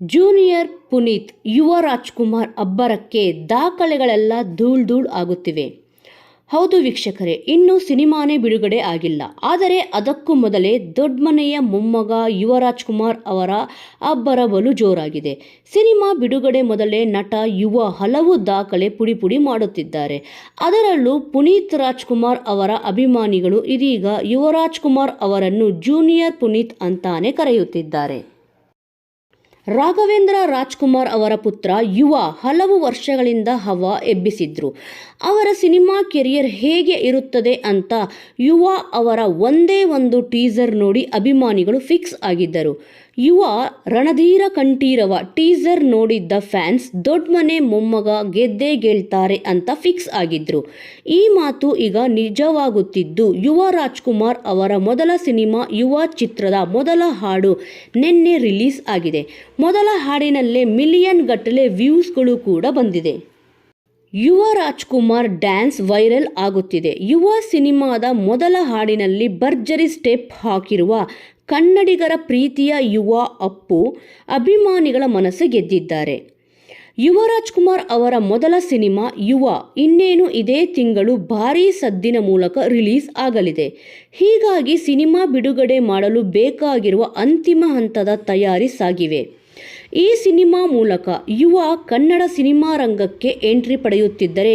Junior Puneeth, ಯುವ ರಾಜ್ಕುಮಾರ್ ಅಬ್ಬರಕ್ಕೆ ದಾಖಲೆಗಳೆಲ್ಲ ಧೂಳ್ ಧೂಳ್ ಆಗುತ್ತಿವೆ. ಹೌದು ವೀಕ್ಷಕರೇ, ಇನ್ನೂ ಸಿನಿಮಾನೇ ಬಿಡುಗಡೆ ಆಗಿಲ್ಲ. ಆದರೆ ಅದಕ್ಕೂ ಮೊದಲೇ ದೊಡ್ಡಮನೆಯ ಮೊಮ್ಮಗ ಯುವ ರಾಜ್ಕುಮಾರ್ ಅವರ ಅಬ್ಬರ ಬಲು ಜೋರಾಗಿದೆ. ಸಿನಿಮಾ ಬಿಡುಗಡೆ ಮೊದಲೇ ನಟ, ಯುವ ಹಲವು ದಾಖಲೆ ಪುಡಿ ಪುಡಿ ಮಾಡುತ್ತಿದ್ದಾರೆ. ಅದರಲ್ಲೂ ಪುನೀತ್ ರಾಜ್ಕುಮಾರ್ ಅವರ ಅಭಿಮಾನಿಗಳು ಇದೀಗ ಯುವರಾಜ್ ಕುಮಾರ್ ಅವರನ್ನು ಜೂನಿಯರ್ ಪುನೀತ್ ಅಂತಾನೆ ಕರೆಯುತ್ತಿದ್ದಾರೆ. ರಾಘವೇಂದ್ರ ರಾಜ್ಕುಮಾರ್ ಅವರ ಪುತ್ರ ಯುವ ಹಲವು ವರ್ಷಗಳಿಂದ ಹವಾ ಎಬ್ಬಿಸಿದ್ರು. ಅವರ ಸಿನಿಮಾ ಕೆರಿಯರ್ ಹೇಗೆ ಇರುತ್ತದೆ ಅಂತ ಯುವ ಅವರ ಒಂದೇ ಒಂದು ಟೀಸರ್ ನೋಡಿ ಅಭಿಮಾನಿಗಳು ಫಿಕ್ಸ್ ಆಗಿದ್ದರು. ಯುವ ರಣಧೀರ ಕಂಠೀರವ ಟೀಸರ್ ನೋಡಿದ್ದ ಫ್ಯಾನ್ಸ್ ದೊಡ್ಡ ಮನೆ ಮೊಮ್ಮಗ ಗೆದ್ದೇ ಗೆಲ್ತಾರೆ ಅಂತ ಫಿಕ್ಸ್ ಆಗಿದ್ರು. ಈ ಮಾತು ಈಗ ನಿಜವಾಗುತ್ತಿದ್ದು, ಯುವ ರಾಜ್ಕುಮಾರ್ ಅವರ ಮೊದಲ ಸಿನಿಮಾ ಯುವ ಚಿತ್ರದ ಮೊದಲ ಹಾಡು ನಿನ್ನೆ ರಿಲೀಸ್ ಆಗಿದೆ. ಮೊದಲ ಹಾಡಿನಲ್ಲೇ ಮಿಲಿಯನ್ ಗಟ್ಟಲೆ ವ್ಯೂಸ್ಗಳು ಕೂಡ ಬಂದಿದೆ. ಯುವ ರಾಜ್ಕುಮಾರ್ ಡ್ಯಾನ್ಸ್ ವೈರಲ್ ಆಗುತ್ತಿದೆ. ಯುವ ಸಿನಿಮಾದ ಮೊದಲ ಹಾಡಿನಲ್ಲಿ ಭರ್ಜರಿ ಸ್ಟೆಪ್ ಹಾಕಿರುವ ಕನ್ನಡಿಗರ ಪ್ರೀತಿಯ ಯುವ ಅಪ್ಪು ಅಭಿಮಾನಿಗಳ ಮನಸ್ಸು ಗೆದ್ದಿದ್ದಾರೆ. ಯುವರಾಜ್ ಕುಮಾರ್ ಅವರ ಮೊದಲ ಸಿನಿಮಾ ಯುವ, ಇನ್ನೇನು ಇದೇ ತಿಂಗಳು ಭಾರೀ ಸದ್ದಿನ ಮೂಲಕ ರಿಲೀಸ್ ಆಗಲಿದೆ. ಹೀಗಾಗಿ ಸಿನಿಮಾ ಬಿಡುಗಡೆ ಮಾಡಲು ಬೇಕಾಗಿರುವ ಅಂತಿಮ ಹಂತದ ತಯಾರಿ ಸಾಗಿವೆ. ಈ ಸಿನಿಮಾ ಮೂಲಕ ಯುವ ಕನ್ನಡ ಸಿನಿಮಾ ರಂಗಕ್ಕೆ ಎಂಟ್ರಿ ಪಡೆಯುತ್ತಿದ್ದರೆ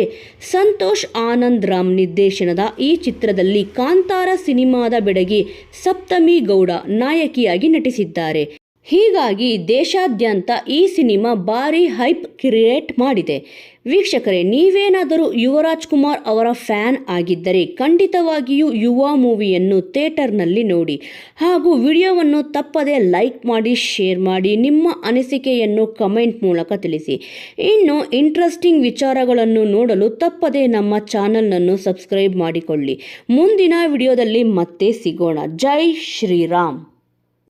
ಸಂತೋಷ್ ಆನಂದ್ ರಾಮ್ ನಿರ್ದೇಶನದ ಈ ಚಿತ್ರದಲ್ಲಿ ಕಾಂತಾರ ಸಿನಿಮಾದ ಬೆಡಗಿ ಸಪ್ತಮಿ ಗೌಡ ನಾಯಕಿಯಾಗಿ ನಟಿಸಿದ್ದಾರೆ. ಹೀಗಾಗಿ ದೇಶಾದ್ಯಂತ ಈ ಸಿನಿಮಾ ಭಾರಿ ಹೈಪ್ ಕ್ರಿಯೇಟ್ ಮಾಡಿದೆ. ವೀಕ್ಷಕರೇ, ನೀವೇನಾದರೂ ಯುವರಾಜ್ ಕುಮಾರ್ ಅವರ ಫ್ಯಾನ್ ಆಗಿದ್ದರೆ ಖಂಡಿತವಾಗಿಯೂ ಯುವ ಮೂವಿಯನ್ನು ಥಿಯೇಟರ್ನಲ್ಲಿ ನೋಡಿ. ಹಾಗೂ ವಿಡಿಯೋವನ್ನು ತಪ್ಪದೇ ಲೈಕ್ ಮಾಡಿ, ಶೇರ್ ಮಾಡಿ, ನಿಮ್ಮ ಅನಿಸಿಕೆಯನ್ನು ಕಮೆಂಟ್ ಮೂಲಕ ತಿಳಿಸಿ. ಇನ್ನು ಇಂಟ್ರೆಸ್ಟಿಂಗ್ ವಿಚಾರಗಳನ್ನು ನೋಡಲು ತಪ್ಪದೇ ನಮ್ಮ ಚಾನಲನ್ನು ಸಬ್ಸ್ಕ್ರೈಬ್ ಮಾಡಿಕೊಳ್ಳಿ. ಮುಂದಿನ ವಿಡಿಯೋದಲ್ಲಿ ಮತ್ತೆ ಸಿಗೋಣ. ಜೈ ಶ್ರೀರಾಮ್.